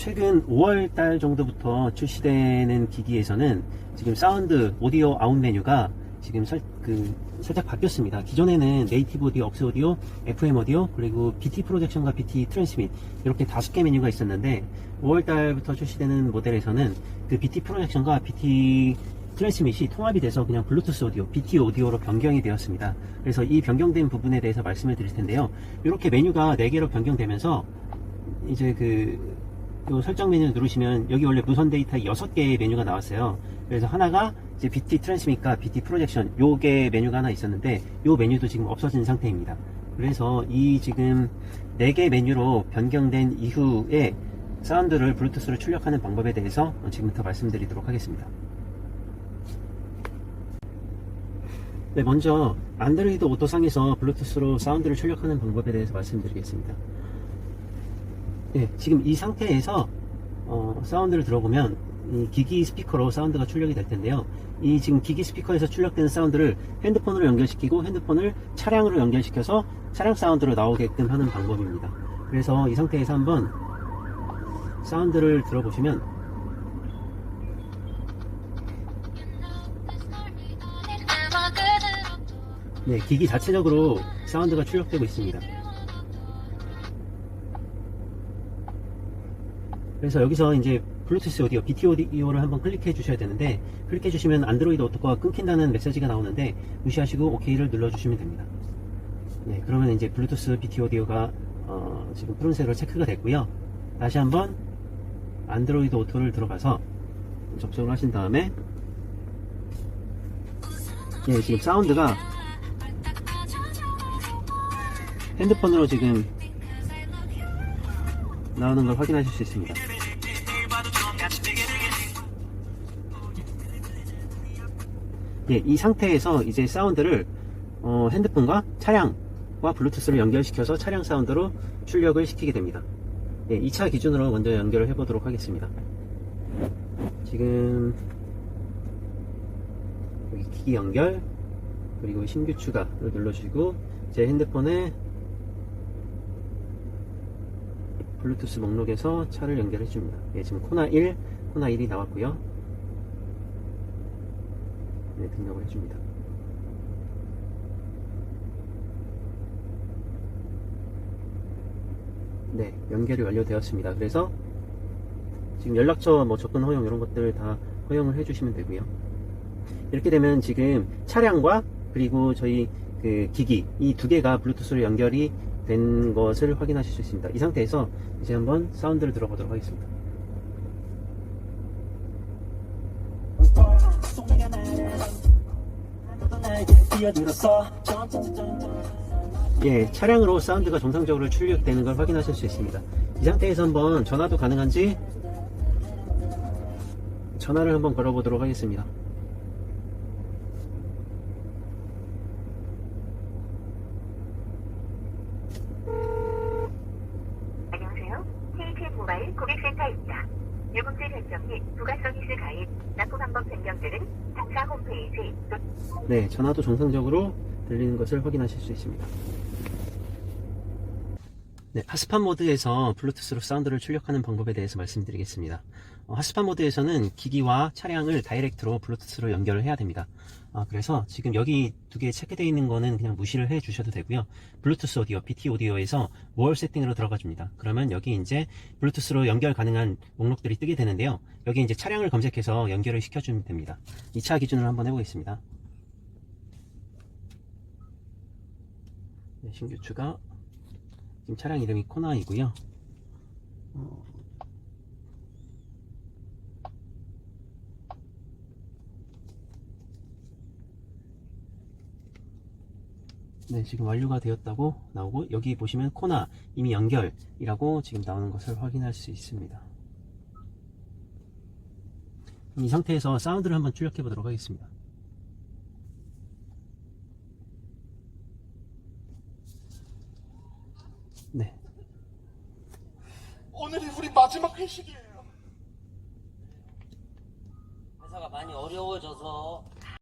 최근 5월 달 정도부터 출시되는 기기에서는 지금 사운드 오디오 아웃 메뉴가 지금 살, 그, 살짝 바뀌었습니다. 기존에는 네이티브 오디오, 억스 오디오, FM 오디오, 그리고 BT 프로젝션과 BT 트랜스밋 이렇게 다섯 개 메뉴가 있었는데 5월 달부터 출시되는 모델에서는 그 BT 프로젝션과 BT 트랜스밋이 통합이 돼서 그냥 블루투스 오디오, BT 오디오로 변경이 되었습니다. 그래서 이 변경된 부분에 대해서 말씀을 드릴 텐데요. 이렇게 메뉴가 4개로 변경되면서 이제 그, 요 설정 메뉴 누르시면 여기 원래 무선 데이터 6개의 메뉴가 나왔어요. 그래서 하나가 이제 BT 트랜스밋과 BT 프로젝션 요게 메뉴가 하나 있었는데 요 메뉴도 지금 없어진 상태입니다. 그래서 이 지금 4개 메뉴로 변경된 이후에 사운드를 블루투스로 출력하는 방법에 대해서 지금부터 말씀드리도록 하겠습니다. 네, 먼저 안드로이드 오토상에서 블루투스로 사운드를 출력하는 방법에 대해서 말씀드리겠습니다. 네, 지금 이 상태에서 어, 사운드를 들어보면 이 기기 스피커로 사운드가 출력이 될 텐데요. 이 지금 기기 스피커에서 출력되는 사운드를 핸드폰으로 연결시키고 핸드폰을 차량으로 연결시켜서 차량 사운드로 나오게끔 하는 방법입니다. 그래서 이 상태에서 한번 사운드를 들어보시면 네, 기기 자체적으로 사운드가 출력되고 있습니다. 그래서 여기서 이제 블루투스 오디오, BT 오디오를 한번 클릭해 주셔야 되는데 클릭해 주시면 안드로이드 오토가 끊긴다는 메시지가 나오는데 무시하시고 OK를 눌러 주시면 됩니다. 네, 그러면 이제 블루투스 BT 오디오가 어, 지금 푸른색으로 체크가 됐고요. 다시 한번 안드로이드 오토를 들어가서 접속을 하신 다음에 네, 지금 사운드가 핸드폰으로 지금 나오는 걸 확인하실 수 있습니다. 예, 이 상태에서 이제 사운드를 어, 핸드폰과 차량과 블루투스를 연결시켜서 차량 사운드로 출력을 시키게 됩니다. 예, 2차 기준으로 먼저 연결을 해보도록 하겠습니다. 지금 여기 기기 연결 그리고 신규 추가를 눌러주시고 제 핸드폰에 블루투스 목록에서 차를 연결해 줍니다. 예, 지금 코나 1, 코나 1이 나왔고요. 네, 등록을 해줍니다. 네, 연결이 완료되었습니다. 그래서 지금 연락처 뭐 접근 허용 이런 것들 다 허용을 해주시면 되고요. 이렇게 되면 지금 차량과 그리고 저희 그 기기 이 두 개가 블루투스로 연결이 된 것을 확인하실 수 있습니다. 이 상태에서 이제 한번 사운드를 들어보도록 하겠습니다. 예, 차량으로 사운드가 정상적으로 출력되는 걸 확인하실 수 있습니다. 이 상태에서 한번 전화도 가능한지 전화를 한번 걸어보도록 하겠습니다. 안녕하세요. KTN 모바일 고객센터입니다. 요금제 변경 및 부가 서비스 가입, 납부 방법 변경 등은 당사 홈페이지 또 네, 전화도 정상적으로 들리는 것을 확인하실 수 있습니다. 네, 핫스팟 모드에서 블루투스로 사운드를 출력하는 방법에 대해서 말씀드리겠습니다. 어, 핫스팟 모드에서는 기기와 차량을 다이렉트로 블루투스로 연결을 해야 됩니다. 아, 그래서 지금 여기 두 개 체크되어 있는 거는 그냥 무시를 해 주셔도 되고요. 블루투스 오디오, BT 오디오에서 월 세팅으로 들어가 줍니다. 그러면 여기 이제 블루투스로 연결 가능한 목록들이 뜨게 되는데요. 여기 이제 차량을 검색해서 연결을 시켜주면 됩니다. 2차 기준으로 한번 해보겠습니다. 네, 신규 추가. 지금 차량 이름이 코나이고요. 어, 네, 지금 완료가 되었다고 나오고 여기 보시면 코나 이미 연결이라고 지금 나오는 것을 확인할 수 있습니다. 이 상태에서 사운드를 한번 출력해 보도록 하겠습니다. 네, 오늘이 우리 마지막 회식이에요. 회사가 많이 어려워져서